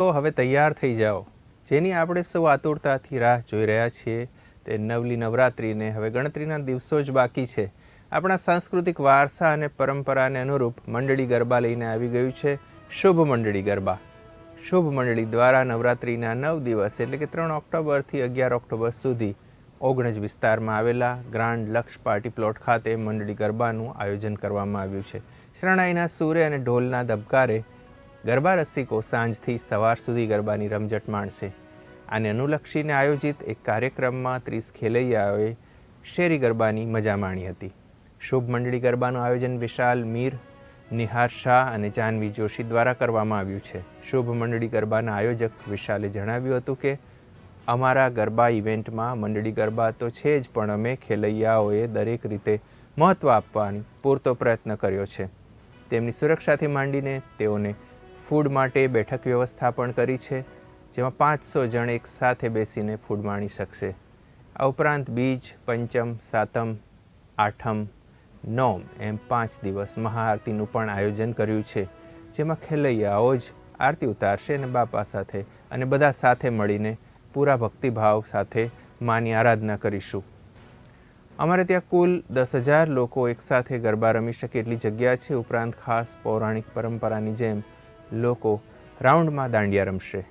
તો હવે તૈયાર થઈ જાઓ. જેની આપણે સૌ આતુરતાથી રાહ જોઈ રહ્યા છીએ, તે નવલી નવરાત્રિને હવે ગણતરીના દિવસો જ બાકી છે. આપણા સાંસ્કૃતિક વારસા અને પરંપરાને અનુરૂપ મંડળી ગરબા લઈને આવી ગયું છે શુભ મંડળી ગરબા. શુભ મંડળી દ્વારા નવરાત્રિના નવ દિવસ, એટલે કે ત્રણ ઓક્ટોબરથી અગિયાર ઓક્ટોબર સુધી ઓગણજ વિસ્તારમાં આવેલા ગ્રાન્ડ લક્ષ પાર્ટી પ્લોટ ખાતે મંડળી ગરબાનું આયોજન કરવામાં આવ્યું છે. શરણાઈના સૂર્ય અને ઢોલના ધબકારે ગરબા રસિકો સાંજથી સવાર સુધી ગરબાની રમઝટ માણશે. આને અનુલક્ષીને આયોજિત એક કાર્યક્રમમાં ત્રીસ ખેલૈયાઓએ શેરી ગરબાની મજા માણી હતી. શુભ મંડળી ગરબાનું આયોજન વિશાલ, મીર, નિહાર શાહ અને જાનવી જોશી દ્વારા કરવામાં આવ્યું છે. શુભ મંડળી ગરબાના આયોજક વિશાલે જણાવ્યું હતું કે, અમારા ગરબા ઇવેન્ટમાં મંડળી ગરબા તો છે જ, પણ અમે ખેલૈયાઓએ દરેક રીતે મહત્ત્વ આપવાની પૂરતો પ્રયત્ન કર્યો છે. તેમની સુરક્ષાથી માંડીને તેઓને ફૂડ માટે બેઠક વ્યવસ્થા પણ કરી છે, જેમાં પાંચસો જણ એક સાથે બેસીને ફૂડ માણી શકશે. આ ઉપરાંત બીજ, પંચમ, સાતમ, આઠમ, નોમ એમ પાંચ દિવસ મહાઆરતીનું પણ આયોજન કર્યું છે, જેમાં ખેલૈયાઓ જ આરતી ઉતારશે અને બાપા સાથે અને બધા સાથે મળીને પૂરા ભક્તિભાવ સાથે માની આરાધના કરીશું. અમારે ત્યાં કુલ દસ હજાર લોકો એકસાથે ગરબા રમી શકે એટલી જગ્યા છે, ઉપરાંત ખાસ પૌરાણિક પરંપરાની જેમ લોકો રાઉન્ડમાં દાંડિયા રમશે.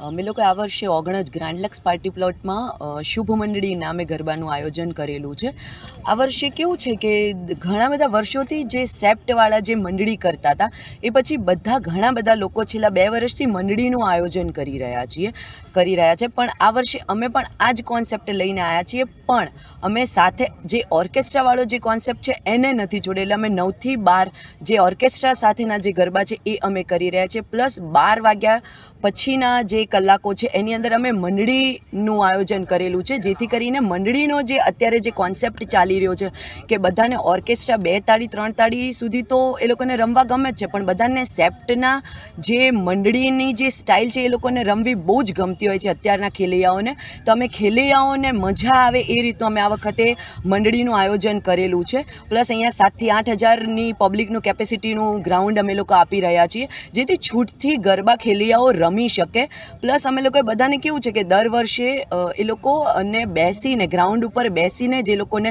અમે લોકો આ વર્ષે ઓગણજ ગ્રાન્ડલક્સ પાર્ટી પ્લોટમાં શુભ મંડળી નામે ગરબાનું આયોજન કરેલું છે. આ વર્ષે કેવું છે કે ઘણા બધા વર્ષોથી જે સેપ્ટવાળા જે મંડળી કરતા હતા, એ પછી બધા ઘણા બધા લોકો છેલ્લા બે વર્ષથી મંડળીનું આયોજન કરી રહ્યા છીએ, કરી રહ્યા છે. પણ આ વર્ષે અમે પણ આ જ કોન્સેપ્ટ લઈને આવ્યા છીએ. પણ અમે સાથે જે ઓર્કેસ્ટ્રાવાળો જે કોન્સેપ્ટ છે, એને નથી જોડેલા અમે નવથી બાર જે ઓર્કેસ્ટ્રા સાથેના જે ગરબા છે, એ અમે કરી રહ્યા છીએ. પ્લસ બાર વાગ્યા પછીના જે કલાકો છે. એની અંદર અમે મંડળીનું આયોજન કરેલું છે. જેથી કરીને મંડળીનો જે અત્યારે જે કોન્સેપ્ટ ચાલી રહ્યો છે કે બધાને ઓર્કેસ્ટ્રા બે તાળી, ત્રણ તાળી સુધી તો એ લોકોને રમવા ગમે જ છે. પણ બધાને સેપ્ટના જે મંડળીની જે સ્ટાઇલ છે એ લોકોને રમવી બહુ જ ગમતી હોય છે અત્યારના ખેલૈયાઓને. તો અમે ખેલૈયાઓને મજા આવે એ રીતનું અમે આ વખતે મંડળીનું આયોજન કરેલું છે. પ્લસ અહીંયા સાતથી આઠ હજારની પબ્લિકનું કેપેસિટીનું ગ્રાઉન્ડ અમે લોકો આપી રહ્યા છીએ. જેથી છૂટથી ગરબા ખેલૈયાઓ રમી શકે. પ્લસ અમે લોકોએ બધાને કેવું છે કે દર વર્ષે એ લોકો અને બેસીને, ગ્રાઉન્ડ ઉપર બેસીને જે લોકોને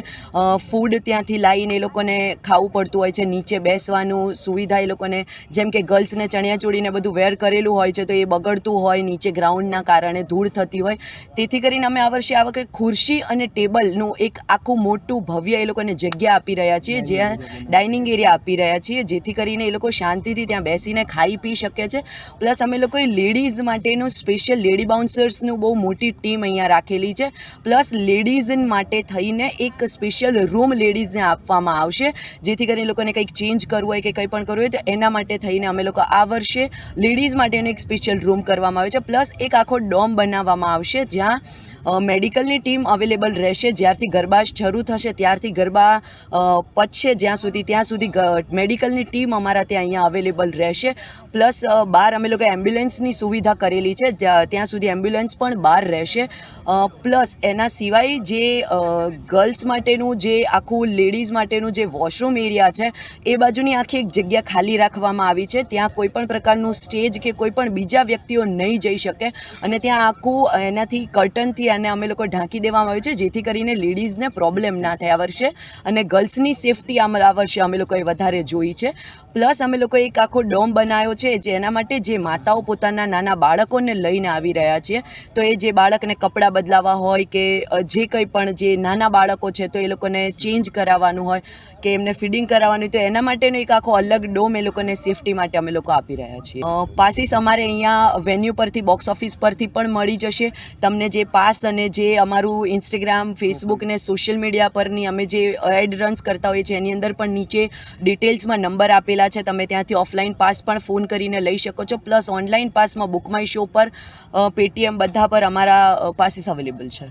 ફૂડ ત્યાંથી લાવીને એ લોકોને ખાવું પડતું હોય છે, નીચે બેસવાનું સુવિધા એ લોકોને, જેમ કે ગર્લ્સને ચણિયાચોળીને બધું વેર કરેલું હોય છે તો એ બગડતું હોય, નીચે ગ્રાઉન્ડના કારણે ધૂળ થતી હોય. તેથી કરીને અમે આ વર્ષે આ વખતે ખુરશી અને ટેબલનું એક આખું મોટું ભવ્ય એ લોકોને જગ્યા આપી રહ્યા છીએ જ્યાં ડાઇનિંગ એરિયા આપી રહ્યા છીએ, જેથી કરીને એ લોકો શાંતિથી ત્યાં બેસીને ખાઈ પી શકે છે. પ્લસ અમે લોકોએ લેડીઝ માટેનું સ્પેશિયલ લેડી બાઉન્સર્સનું બહુ મોટી ટીમ અહીંયા રાખેલી છે. પ્લસ લેડીઝ માટે થઈને એક સ્પેશિયલ રૂમ લેડીઝને આપવામાં આવશે. જેથી કરીને લોકોને કંઈક ચેન્જ કરવું હોય કે કંઈ પણ કરવું હોય તો એના માટે થઈને અમે લોકો આ વર્ષે લેડીઝ માટેનો એક સ્પેશિયલ રૂમ કરવામાં આવે છે. પ્લસ એક આખો ડોમ બનાવવામાં આવશે જ્યાં મેડિકલની ટીમ અવેલેબલ રહેશે જ્યારથી ગરબા શરૂ થશે, ત્યારથી ગરબા પચશે જ્યાં સુધી, ત્યાં સુધી મેડિકલની ટીમ અમારા ત્યાં અહીંયા અવેલેબલ રહેશે. પ્લસ બહાર અમે લોકો એમ્બ્યુલન્સની સુવિધા કરેલી છે ત્યાં સુધી એમ્બ્યુલન્સ પણ બહાર રહેશે. પ્લસ એના સિવાય જે ગર્લ્સ માટેનું જે આખું લેડીઝ માટેનું જે વોશરૂમ એરિયા છે, એ બાજુની આખી એક જગ્યા ખાલી રાખવામાં આવી છે. ત્યાં કોઈ પણ પ્રકારનું સ્ટેજ કે કોઈ પણ બીજા વ્યક્તિઓ નહીં જઈ શકે અને ત્યાં આખું, એનાથી કર્ટનથી અને અમે લોકો ઢાંકી દેવામાં આવ્યું છે, જેથી કરીને લેડીઝને પ્રોબ્લેમ ના થાય આ વર્ષે અને ગર્લ્સની સેફટી આ વર્ષે અમે લોકોએ વધારે જોઈ છે. પ્લસ અમે લોકોએ એક આખો ડોમ બનાવ્યો છે જેના માટે જે માતાઓ પોતાના નાના બાળકોને લઈને આવી રહ્યા છે. તો એ જે બાળકને કપડાં બદલાવા હોય કે જે કંઈ પણ જે નાના બાળકો છે, તો એ લોકોને ચેન્જ કરાવવાનું હોય કે એમને ફીડિંગ કરાવવાનું તો એના માટેનો એક આખો અલગ ડોમ એ લોકોને સેફટી માટે અમે લોકો આપી રહ્યા છીએ. પાસીસ અમારે અહીંયા વેન્યુ પરથી બોક્સ ઓફિસ પરથી પણ મળી જશે. તમને જે પાસ અને જે અમારું ઇન્સ્ટાગ્રામ ફેસબુક ને સોશિયલ મીડિયા પરની અમે જે એડ રન્સ કરતા હોઈએ છીએ, એની અંદર પણ નીચે ડિટેલ્સમાં નંબર આપેલા છે. તમે ત્યાંથી ઓફલાઈન પાસ પણ ફોન કરીને લઈ શકો છો. પ્લસ ઓનલાઈન પાસમાં બુક માય શો પર પેટીએમ બધા પર અમારા પાસીસ અવેલેબલ છે.